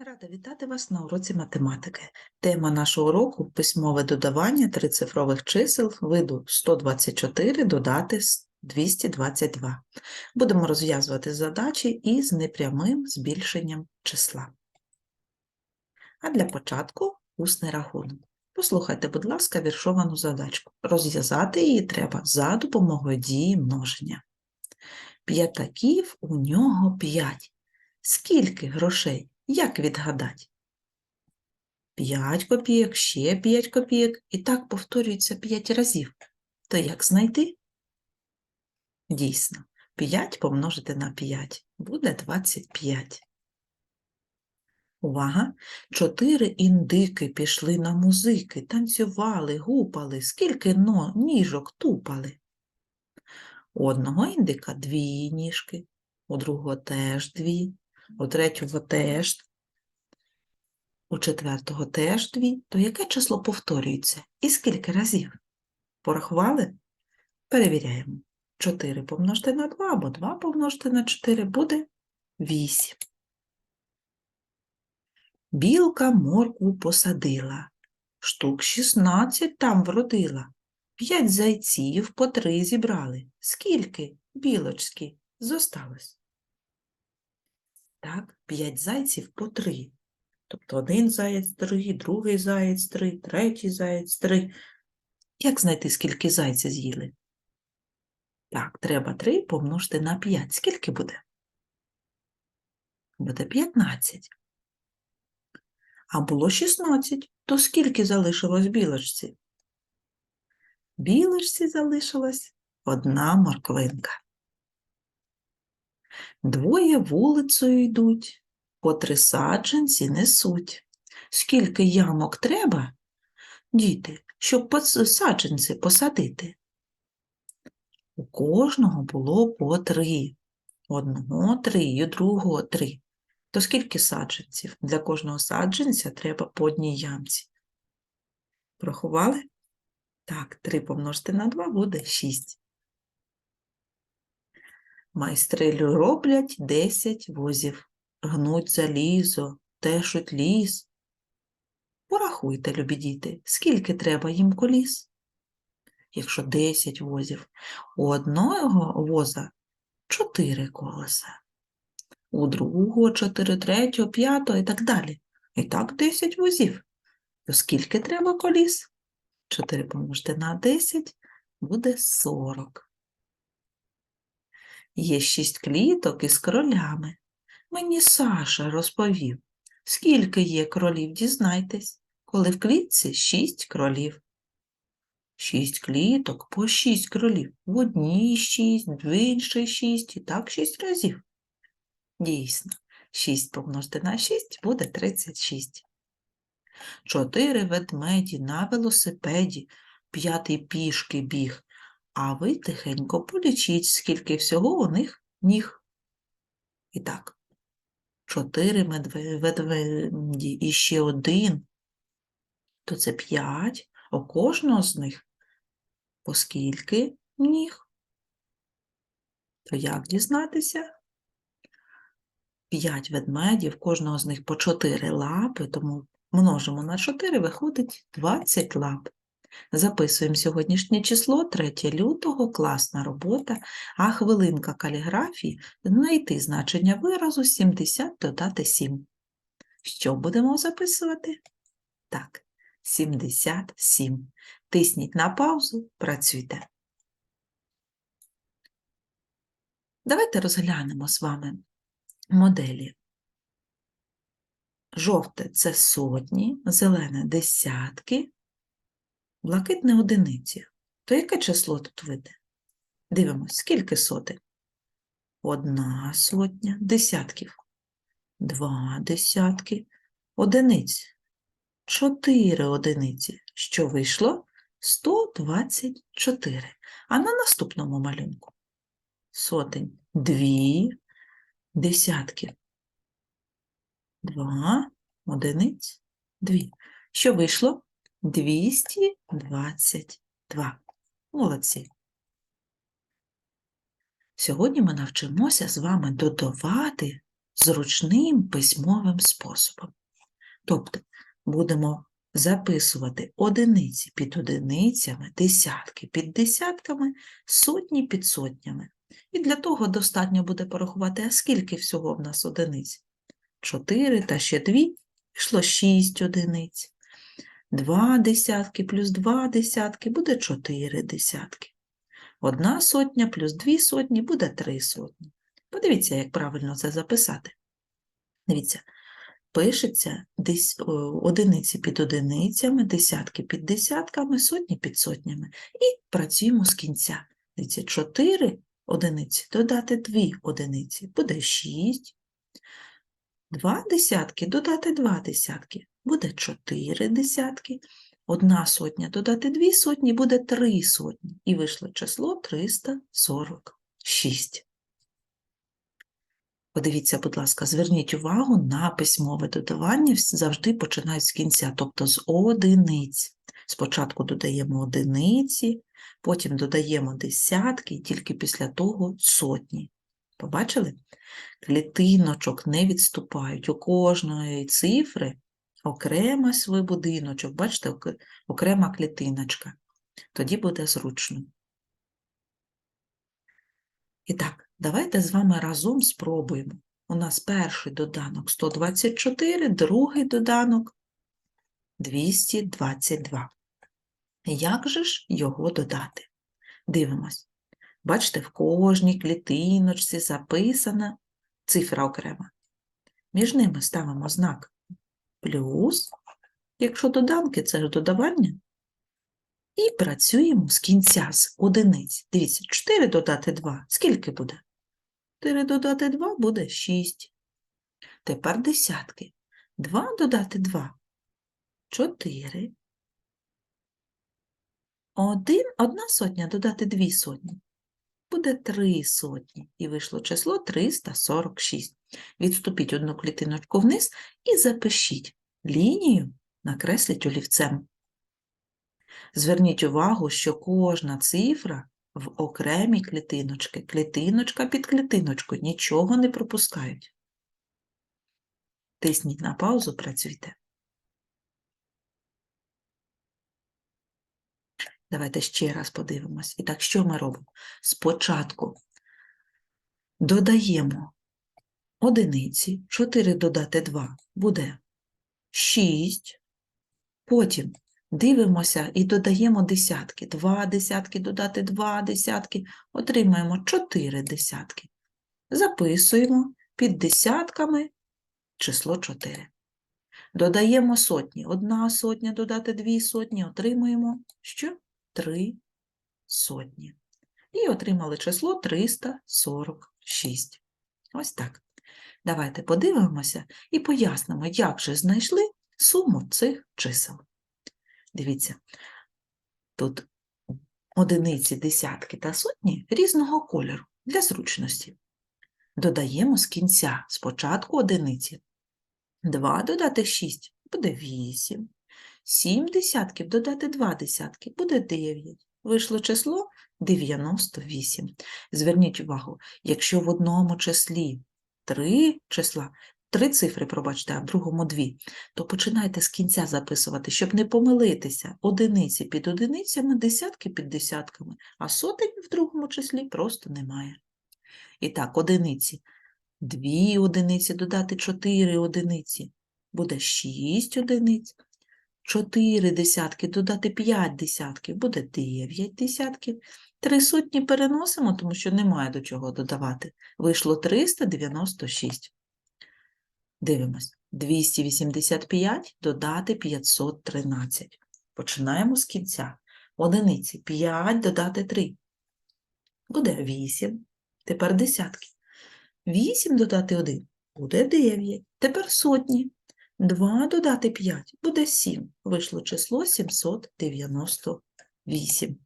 Рада вітати вас на уроці математики. Тема нашого уроку – письмове додавання трицифрових чисел виду 124 додати 222. Будемо розв'язувати задачі із непрямим збільшенням числа. А для початку усний рахунок. Послухайте, будь ласка, віршовану задачку. Розв'язати її треба за допомогою дії множення. П'ятаків у нього п'ять. Скільки грошей? Як відгадати? 5 копійок, ще 5 копійок, і так повторюється 5 разів. То як знайти? Дійсно, 5 помножити на 5 буде 25. Увага! Чотири індики пішли на музики, танцювали, гупали, скільки но, ніжок тупали. У одного індика дві ніжки, у другого теж дві, у третього теж, у четвертого теж дві. То яке число повторюється? І скільки разів? Порахували? Перевіряємо. 4 помножити на 2 або 2 помножити на 4 буде 8. Білка моркву посадила, штук 16 там вродила. П'ять зайців по три зібрали. Скільки, білочки, зосталось? Так, п'ять зайців по три. Тобто один заєць три, другий заєць три, третій заєць три. Як знайти, скільки зайця з'їли? Так, треба 3 помножити на 5. Скільки буде? Буде 15. А було 16. То скільки залишилось білочці? Білочці залишилась одна морквинка. Двоє вулицею йдуть, по три саджанці несуть. Скільки ямок треба, діти, щоб саджанці посадити? У кожного було по три. Одного три і другого три. То скільки саджанців? Для кожного саджанця треба по одній ямці. Порахували? Так, 3 помножити на 2 буде 6. Майстри лю- роблять 10 возів. Гнуть залізо, тешуть ліс. Порахуйте, любі діти, скільки треба їм коліс? Якщо 10 возів, у одного воза 4 колеса, у другого 4, третього, п'ятого і так далі. І так 10 возів. То скільки треба коліс? 4 помножити на 10 буде 40. Є 6 кліток із кролями. Мені Саша розповів, скільки є кролів, дізнайтесь, коли в клітці 6 кролів. 6 кліток по 6 кролів. В одній 6, в іншій 6 і так 6 разів. Дійсно, 6 помножити на 6 буде 36. Чотири ведмеді на велосипеді, п'ятий пішки біг, а ви тихенько полічіть, скільки всього у них ніг. І так, чотири медве- ведмеді і ще один, то це п'ять, у кожного з них по скільки ніг? То як дізнатися? П'ять ведмедів, кожного з них по чотири лапи, тому множимо на 4, виходить 20 лап. Записуємо сьогоднішнє число, 3 лютого, класна робота, а хвилинка каліграфії – знайти значення виразу 70 додати 7. Що будемо записувати? Так, 77. Тисніть на паузу, працюйте. Давайте розглянемо з вами моделі. Жовте – це сотні, зелене – десятки, блакитне – одиниці. То яке число тут вийде? Дивимось, скільки сотень? Одна сотня, десятків, два десятки, одиниць, чотири одиниці. Що вийшло? 124. А на наступному малюнку сотень дві десятки. Два одиниць, дві. Що вийшло? 222. Молодці. Сьогодні ми навчимося з вами додавати зручним письмовим способом. Тобто будемо записувати одиниці під одиницями, десятки під десятками, сотні під сотнями. І для того достатньо буде порахувати, а скільки всього в нас одиниць. 4 та ще 2 пішло 6 одиниць. 2 десятки плюс 2 десятки буде 4 десятки. Одна сотня плюс 2 сотні буде 3 сотні. Подивіться, як правильно це записати. Дивіться, пишеться одиниці під одиницями, десятки під десятками, сотні під сотнями. І працюємо з кінця. Дивіться, 4 одиниці додати 2 одиниці буде 6. Два десятки додати два десятки буде 4 десятки. Одна сотня додати дві сотні буде 3 сотні. І вийшло число 346. Подивіться, будь ласка, зверніть увагу на письмове додавання завжди починають з кінця, тобто з одиниць. Спочатку додаємо одиниці, потім додаємо десятки, тільки після того сотні. Побачили? Клітиночок не відступають. У кожної цифри окремо свій будиночок. Бачите, окрема клітиночка. Тоді буде зручно. І так, давайте з вами разом спробуємо. У нас перший доданок 124, другий доданок 222. Як же ж його додати? Дивимось. Бачите, в кожній клітиночці записана цифра окрема. Між ними ставимо знак плюс, якщо доданки це додавання, і працюємо з кінця, з одиниць. Дивіться, 4 додати 2. Скільки буде? 4 додати 2 буде 6. Тепер десятки. 2 додати 2 – 4. Один, одна сотня додати 2 сотні буде 3 сотні. І вийшло число 346. Відступіть одну клітиночку вниз і запишіть лінію, накресліть олівцем. Зверніть увагу, що кожна цифра в окремій клітиночці, клітиночка під клітиночкою, нічого не пропускають. Тисніть на паузу, працюйте. Давайте ще раз подивимось. І так, що ми робимо? Спочатку додаємо одиниці, 4 додати 2 буде 6. Потім дивимося і додаємо десятки. 2 десятки додати 2 десятки, отримаємо 4 десятки. Записуємо під десятками число 4. Додаємо сотні. Одна сотня додати дві сотні, отримуємо що? 3 сотні. І отримали число 346. Ось так. Давайте подивимося і пояснимо, як же знайшли суму цих чисел. Дивіться, тут одиниці, десятки та сотні різного кольору для зручності. Додаємо з кінця спочатку одиниці. 2 додати 6 буде 8. 7 десятків додати 2 десятки буде 9. Вийшло число 98. Зверніть увагу, якщо в одному числі 3 числа, 3 цифри, пробачте, а в другому 2, то починайте з кінця записувати, щоб не помилитися. Одиниці під одиницями, десятки під десятками, а сотень в другому числі просто немає. І так, одиниці. 2 одиниці додати 4 одиниці буде 6 одиниць. 4 десятки додати 5 десятків буде 9 десятків. Три сотні переносимо, тому що немає до чого додавати. Вийшло 396. Дивимось. 285 додати 513. Починаємо з кінця. Одиниці 5 додати 3. Буде 8. Тепер десятки. 8 додати 1 буде 9. Тепер сотні. 2 додати 5 буде 7. Вийшло число 798.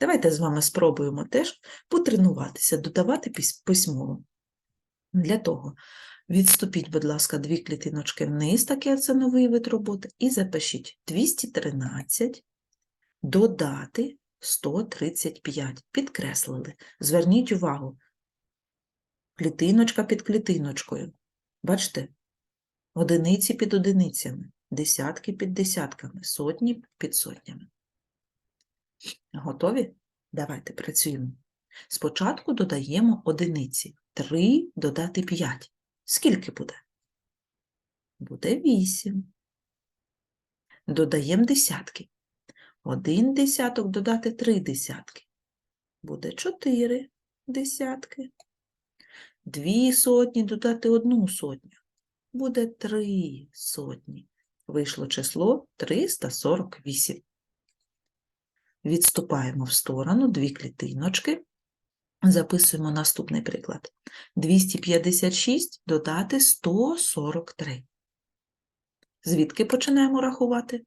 Давайте з вами спробуємо теж потренуватися, додавати письмово. Для того відступіть, будь ласка, дві клітиночки вниз, таке це новий вид роботи, і запишіть 213 додати 135. Підкреслили. Зверніть увагу, клітиночка під клітиночкою. Бачите? Одиниці під одиницями, десятки під десятками, сотні під сотнями. Готові? Давайте працюємо. Спочатку додаємо одиниці. 3 додати 5. Скільки буде? Буде 8. Додаємо десятки. Один десяток додати 3 десятки. Буде 4 десятки. Дві сотні додати одну сотню. Буде 3 сотні. Вийшло число 348. Відступаємо в сторону дві клітиночки. Записуємо наступний приклад. 256 додати 143. Звідки починаємо рахувати?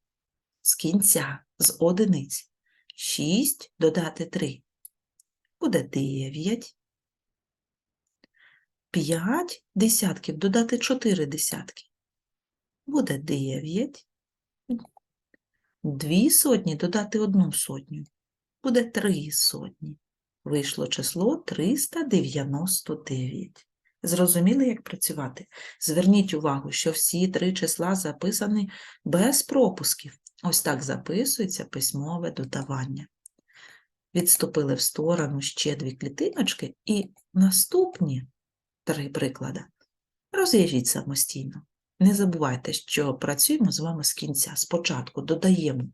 З кінця, з одиниць. 6 додати 3. Буде 9. 5 десятків додати 4 десятки. Буде 9. Дві сотні додати одну сотню. Буде 3 сотні. Вийшло число 399. Зрозуміли, як працювати? Зверніть увагу, що всі три числа записані без пропусків. Ось так записується письмове додавання. Відступили в сторону ще дві клітиночки і наступні три приклади розв'яжіть самостійно. Не забувайте, що працюємо з вами з кінця. Спочатку додаємо.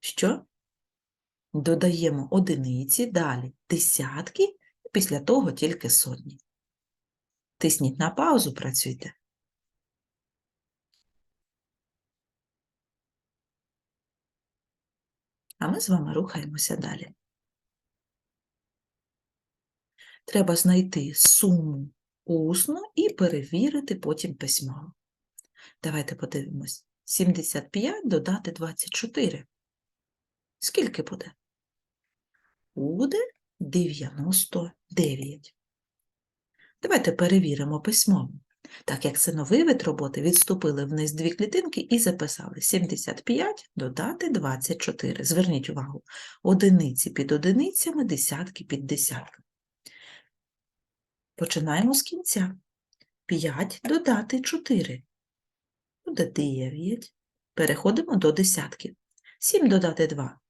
Що? Додаємо одиниці, далі десятки, і після того тільки сотні. Тисніть на паузу, працюйте. А ми з вами рухаємося далі. Треба знайти суму усно і перевірити потім письмово. Давайте подивимось. 75 додати 24. Скільки буде? Буде 99. Давайте перевіримо письмово. Так як це новий вид роботи, відступили вниз дві клітинки і записали 75 додати 24. Зверніть увагу, одиниці під одиницями, десятки під десятками. Починаємо з кінця. 5 додати 4. Буде 9. Переходимо до десятків. 7 додати 2.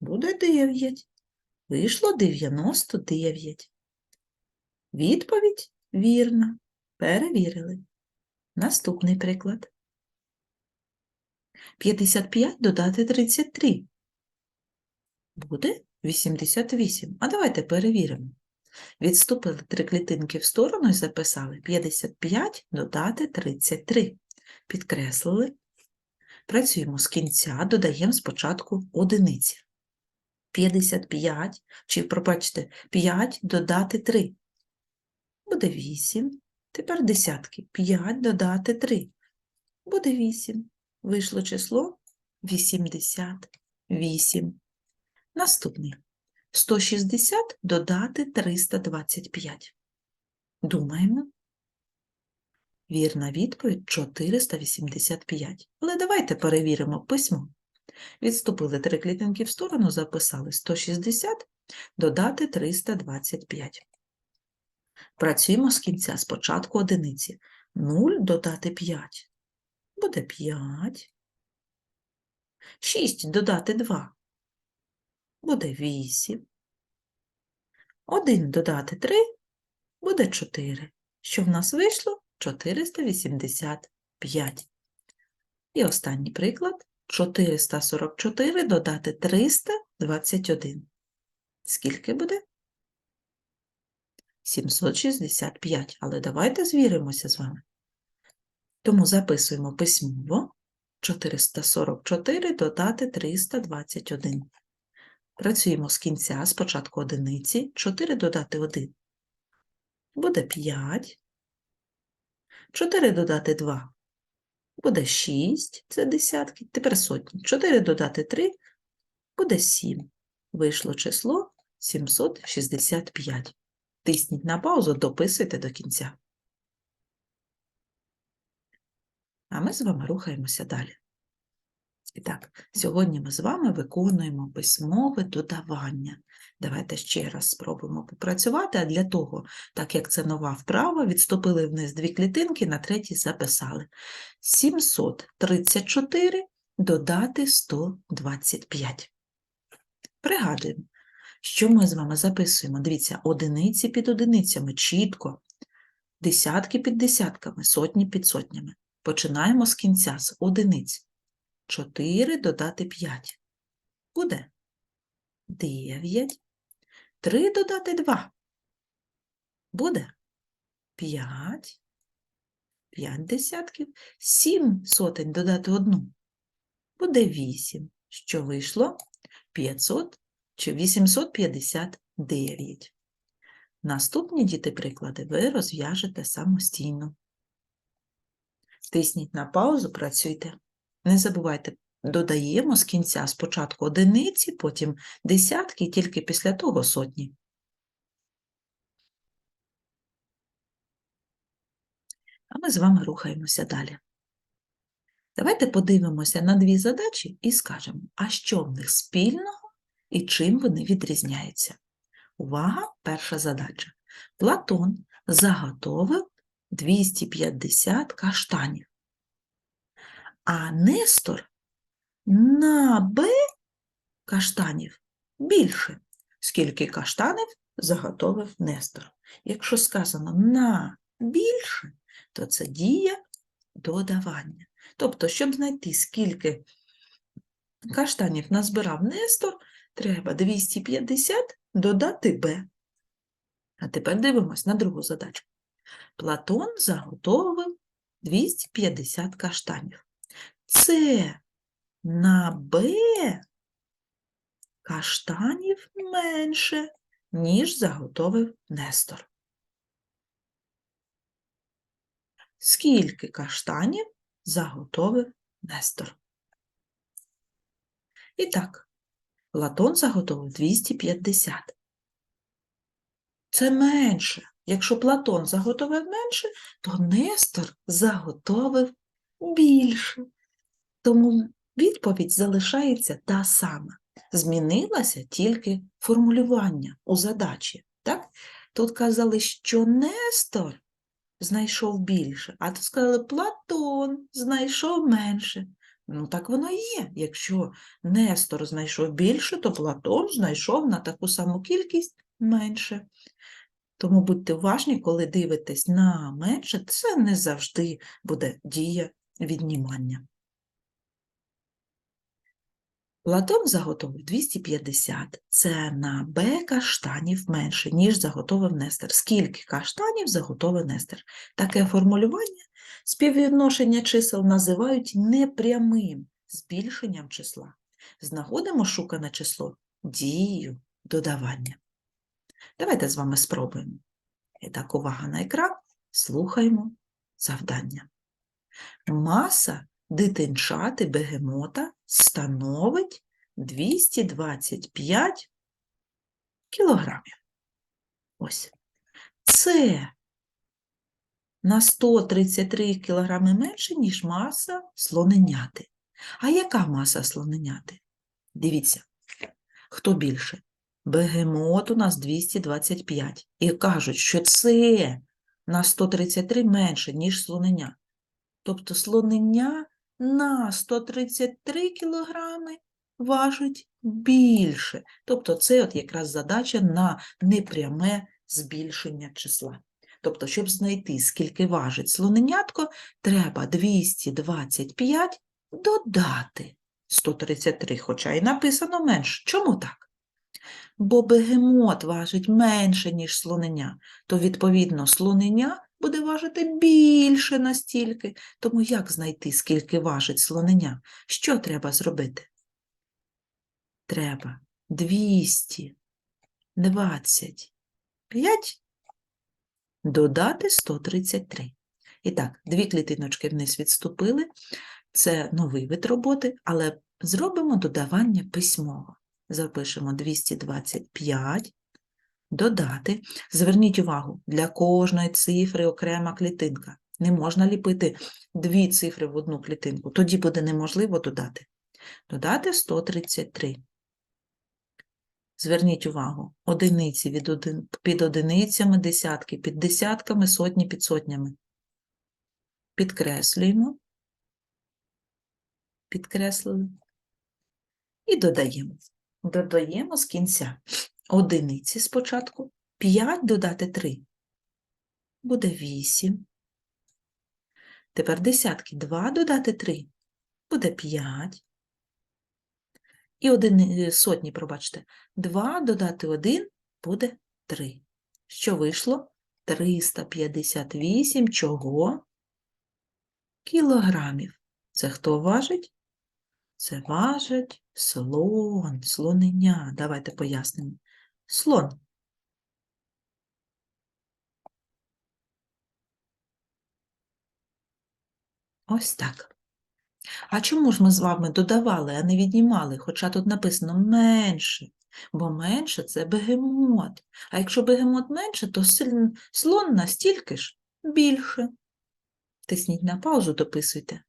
Буде 9. Вийшло 99. Відповідь вірна. Перевірили. Наступний приклад. 55 додати 33. Буде 88. А давайте перевіримо. Відступили три клітинки в сторону і записали 55 додати 33. Підкреслили. Працюємо з кінця, додаємо спочатку одиниці. 55, чи, пробачте, 5 додати 3. Буде 8. Тепер десятки. 5 додати 3. Буде 8. Вийшло число 88. Наступний. 160 додати 325. Думаємо. Вірна відповідь 485. Але давайте перевіримо письмо. Відступили три клітинки в сторону, записали 160 додати 325. Працюємо з кінця спочатку одиниці. 0 додати 5. Буде 5. 6 додати 2. Буде 8. 1 додати 3 буде 4. Що в нас вийшло? 485. І останній приклад. 444 додати 321. Скільки буде? 765. Але давайте звіримося з вами. Тому записуємо письмово 444 додати 321. Працюємо з кінця, спочатку одиниці, 4 додати 1. Буде 5. 4 додати 2. Буде 6, це десятки, тепер сотні. 4 додати 3 буде 7. Вийшло число 765. Тисніть на паузу, дописуйте до кінця. А ми з вами рухаємося далі. І так, сьогодні ми з вами виконуємо письмове додавання. Давайте ще раз спробуємо попрацювати, а для того, так як це нова вправа, відступили вниз дві клітинки, на третій записали. 734 додати 125. Пригадуємо, що ми з вами записуємо. Дивіться, одиниці під одиницями, чітко, десятки під десятками, сотні під сотнями. Починаємо з кінця, з одиниць. 4 додати 5. Буде 9. 3 додати 2. Буде 5. 5 десятків. 7 сотень додати 1. Буде 8. Що вийшло? 500 чи 859. Наступні діти приклади ви розв'яжете самостійно. Тисніть на паузу, працюйте. Не забувайте, додаємо з кінця спочатку одиниці, потім десятки, і тільки після того сотні. А ми з вами рухаємося далі. Давайте подивимося на дві задачі і скажемо, а що в них спільного і чим вони відрізняються. Увага, перша задача. Платон заготовив 250 каштанів, а Нестор на Б каштанів більше. Скільки каштанів заготовив Нестор? Якщо сказано на більше, то це дія додавання. Тобто, щоб знайти, скільки каштанів назбирав Нестор, треба 250 додати Б. А тепер дивимось на другу задачу. Платон заготовив 250 каштанів. Це на Б каштанів менше, ніж заготовив Нестор. Скільки каштанів заготовив Нестор? І так, Платон заготовив 250. Це менше. Якщо Платон заготовив менше, то Нестор заготовив більше. Тому відповідь залишається та сама. Змінилося тільки формулювання у задачі. Так? Тут казали, що Нестор знайшов більше, а тут сказали, Платон знайшов менше. Ну, так воно і є. Якщо Нестор знайшов більше, то Платон знайшов на таку саму кількість менше. Тому будьте уважні, коли дивитесь на менше, це не завжди буде дія віднімання. Платон заготовив 250. Це на Б каштанів менше, ніж заготовив Нестор. Скільки каштанів заготовив Нестор? Таке формулювання співвідношення чисел називають непрямим збільшенням числа. Знаходимо шукане число дією додавання. Давайте з вами спробуємо. І так, увага на екран, слухаємо завдання. Маса дитинчати бегемота становить 225 кілограмів. Ось. Це на 133 кілограми менше, ніж маса слоненяти. А яка маса слоненяти? Дивіться, хто більше? Бегемот у нас 225. І кажуть, що це на 133 менше, ніж слоненя. Тобто слонення на 133 кілограми важить більше. Тобто це от якраз задача на непряме збільшення числа. Тобто, щоб знайти, скільки важить слоненятко, треба 225 додати 133, хоча і написано менше. Чому так? Бо бегемот важить менше, ніж слонення, то, відповідно, слонення буде важити більше настільки. Тому як знайти, скільки важить слонення? Що треба зробити? Треба 225 додати 133. І так, дві клітиночки вниз відступили. Це новий вид роботи, але зробимо додавання письмово. Запишемо 225, додати. Зверніть увагу, для кожної цифри окрема клітинка. Не можна ліпити дві цифри в одну клітинку, тоді буде неможливо додати. Додати 133. Зверніть увагу, одиниці від один, під одиницями, десятки, під десятками, сотні під сотнями. Підкреслюємо. Підкреслили. І додаємо. Додаємо з кінця одиниці спочатку. 5 додати 3. Буде 8. Тепер десятки 2 додати 3. Буде 5. І одини, сотні, пробачте. 2 додати 1 буде 3. Що вийшло? 358 чого? Кілограмів. Це хто важить? Це важить слон, слонення. Давайте пояснимо. Слон. Ось так. А чому ж ми з вами додавали, а не віднімали, хоча тут написано менше, бо менше це бегемот. А якщо бегемот менше, то слон настільки ж більше. Тисніть на паузу, дописуйте.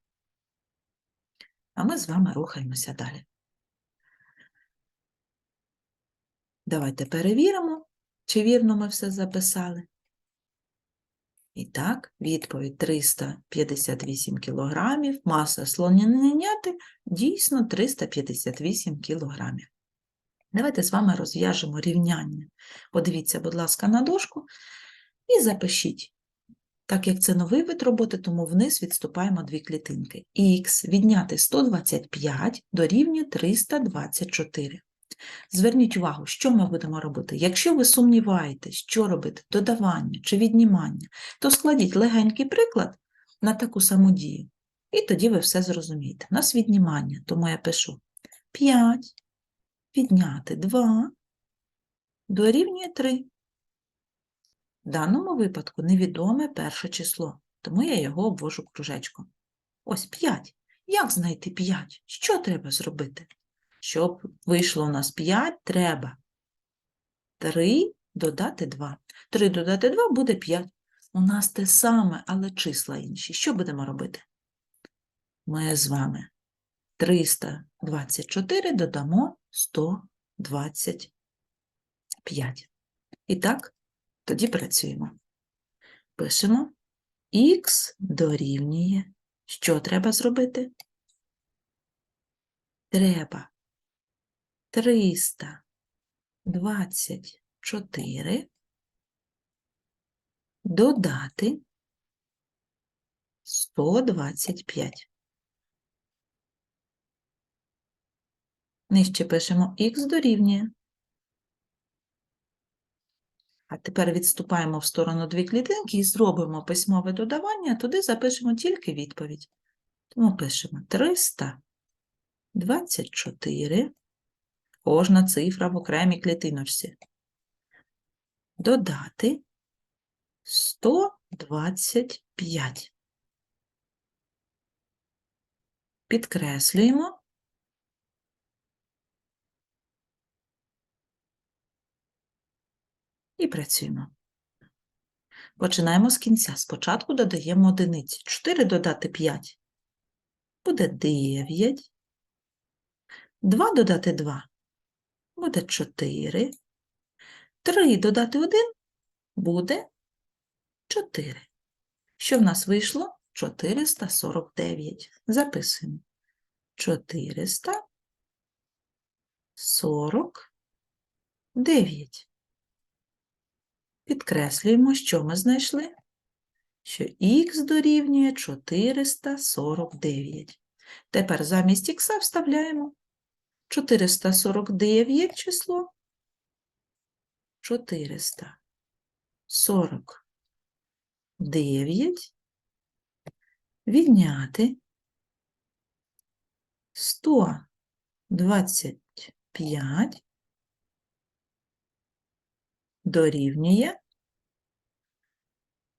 А ми з вами рухаємося далі. Давайте перевіримо, чи вірно ми все записали. І так, відповідь 358 кілограмів, маса слоненняти дійсно 358 кілограмів. Давайте з вами розв'яжемо рівняння. Подивіться, будь ласка, на дошку і запишіть. Так як це новий вид роботи, тому вниз відступаємо дві клітинки. Х відняти 125 дорівнює 324. Зверніть увагу, що ми будемо робити. Якщо ви сумніваєтесь, що робити, додавання чи віднімання, то складіть легенький приклад на таку саму дію. І тоді ви все зрозумієте. У нас віднімання, тому я пишу 5 відняти 2 дорівнює 3. В даному випадку невідоме перше число, тому я його обвожу кружечком. Ось 5. Як знайти 5? Що треба зробити? Щоб вийшло у нас 5, треба 3 додати 2. 3 додати 2 буде 5. У нас те саме, але числа інші. Що будемо робити? Ми з вами 324 додамо 125. І так, тоді працюємо. Пишемо х дорівнює. Що треба зробити? Треба 324 додати 125. Нижче пишемо х дорівнює. А тепер відступаємо в сторону дві клітинки і зробимо письмове додавання, туди запишемо тільки відповідь. Тому пишемо 324, кожна цифра в окремій клітиночці. Додати 125. Підкреслюємо. І працюємо. Починаємо з кінця. Спочатку додаємо одиниці. 4 додати 5 буде 9. 2 додати 2 буде 4. 3 додати 1 буде 4. Що в нас вийшло? 449. Записуємо. 449. Підкреслюємо, що ми знайшли, що х дорівнює 449. Tепер замість х вставляємо 449 число, 449 відняти. 125 дорівнює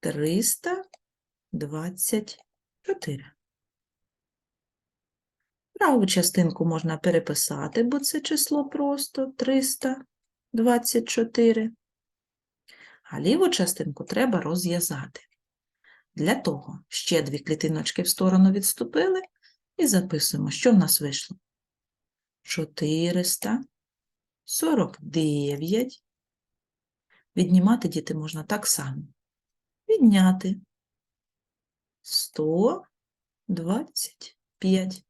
324. Праву частинку можна переписати, бо це число просто 324. А ліву частинку треба розв'язати. Для того ще дві клітиночки в сторону відступили і записуємо, що в нас вийшло. 400 49. Віднімати діти можна так само. Відняти 125.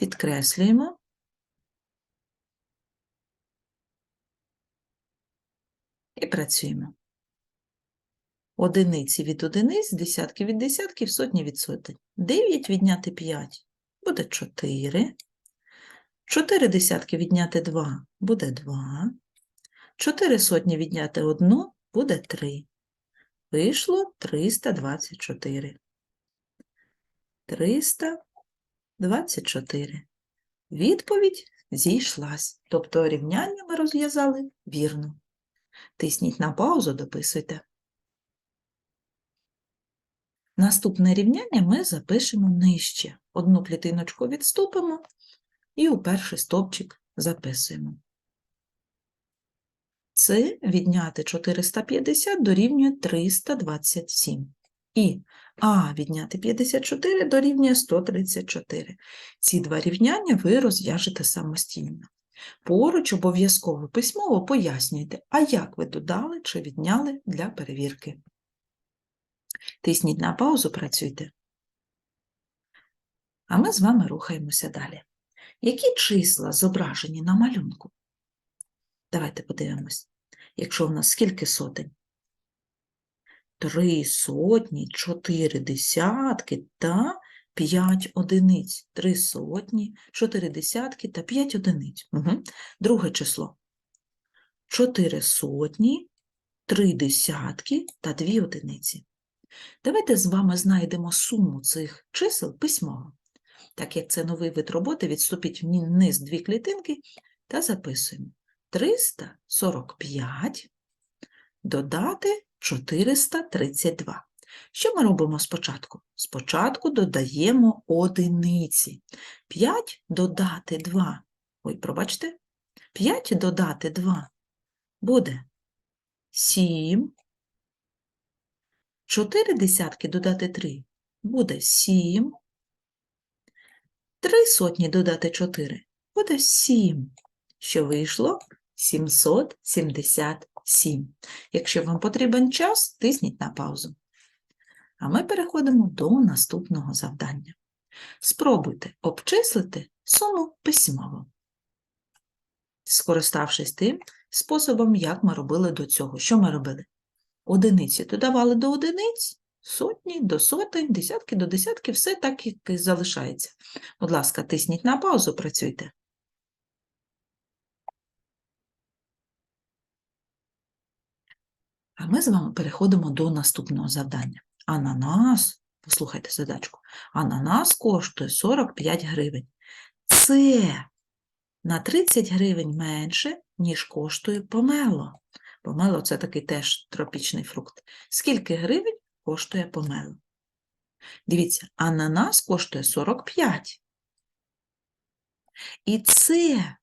Підкреслюємо. І працюємо. Одиниці від одиниць, десятки від десятків, сотні від сотень. 9 відняти 5 буде 4. 4 десятки відняти 2 буде 2. 4 сотні відняти 1 буде 3. Вийшло 324. 324. Відповідь зійшлась. Тобто рівняння ми розв'язали вірно. Тисніть на паузу, дописуйте. Наступне рівняння ми запишемо нижче. Одну клітиночку відступимо і у перший стовпчик записуємо. Це відняти 450 дорівнює 327. І А відняти 54 дорівнює 134. Ці два рівняння ви розв'яжете самостійно. Поруч обов'язково письмово пояснюйте, а як ви додали чи відняли для перевірки. Тисніть на паузу, працюйте. А ми з вами рухаємося далі. Які числа зображені на малюнку? Давайте подивимось. Якщо в нас скільки сотень? Три сотні, чотири десятки та п'ять одиниць. Три сотні, чотири десятки та п'ять одиниць. Угу. Друге число. Чотири сотні, три десятки та дві одиниці. Давайте з вами знайдемо суму цих чисел письмово. Так як це новий вид роботи, відступіть вниз дві клітинки та записуємо. 345 додати 432. Що ми робимо спочатку? Спочатку додаємо одиниці. 5 додати 2. Ой, пробачте. 5 додати 2 буде 7. 4 десятки додати 3 буде 7. 3 сотні додати 4 буде 7. Що вийшло? 777. Якщо вам потрібен час, тисніть на паузу. А ми переходимо до наступного завдання. Спробуйте обчислити суму письмово, скориставшись тим способом, як ми робили до цього. Що ми робили? Одиниці додавали до одиниць, сотні до сотень, десятки до десятків, все так, як і залишається. Будь ласка, тисніть на паузу, працюйте. А ми з вами переходимо до наступного завдання. Ананас, послухайте задачку, ананас коштує 45 гривень. Це на 30 гривень менше, ніж коштує помело. Помело – це такий теж тропічний фрукт. Скільки гривень коштує помело? Дивіться, ананас коштує 45. І це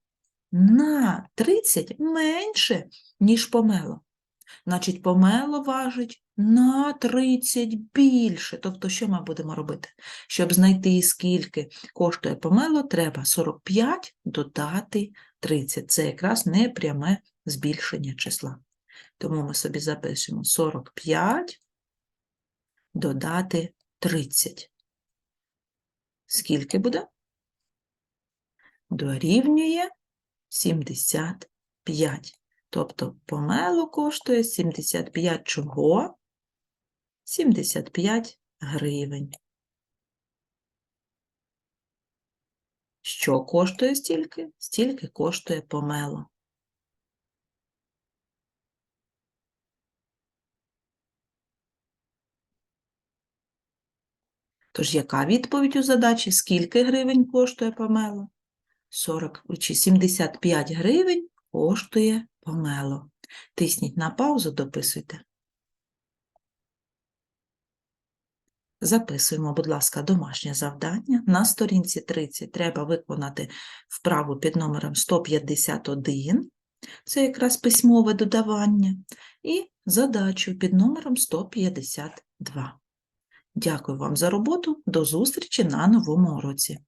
на 30 менше, ніж помело. Значить, помело важить на 30 більше. Тобто, що ми будемо робити? Щоб знайти, скільки коштує помело, треба 45 додати 30. Це якраз непряме збільшення числа. Тому ми собі запишемо 45 додати 30. Скільки буде? Дорівнює 75. Тобто помело коштує 75 чого? 75 гривень. Що коштує стільки? Стільки коштує помело. Тож яка відповідь у задачі? Скільки гривень коштує помело? 40 чи 75 гривень коштує помело. Тисніть на паузу, дописуйте. Записуємо, будь ласка, домашнє завдання. На сторінці 30 треба виконати вправу під номером 151. Це якраз письмове додавання. І задачу під номером 152. Дякую вам за роботу. До зустрічі на новому уроці.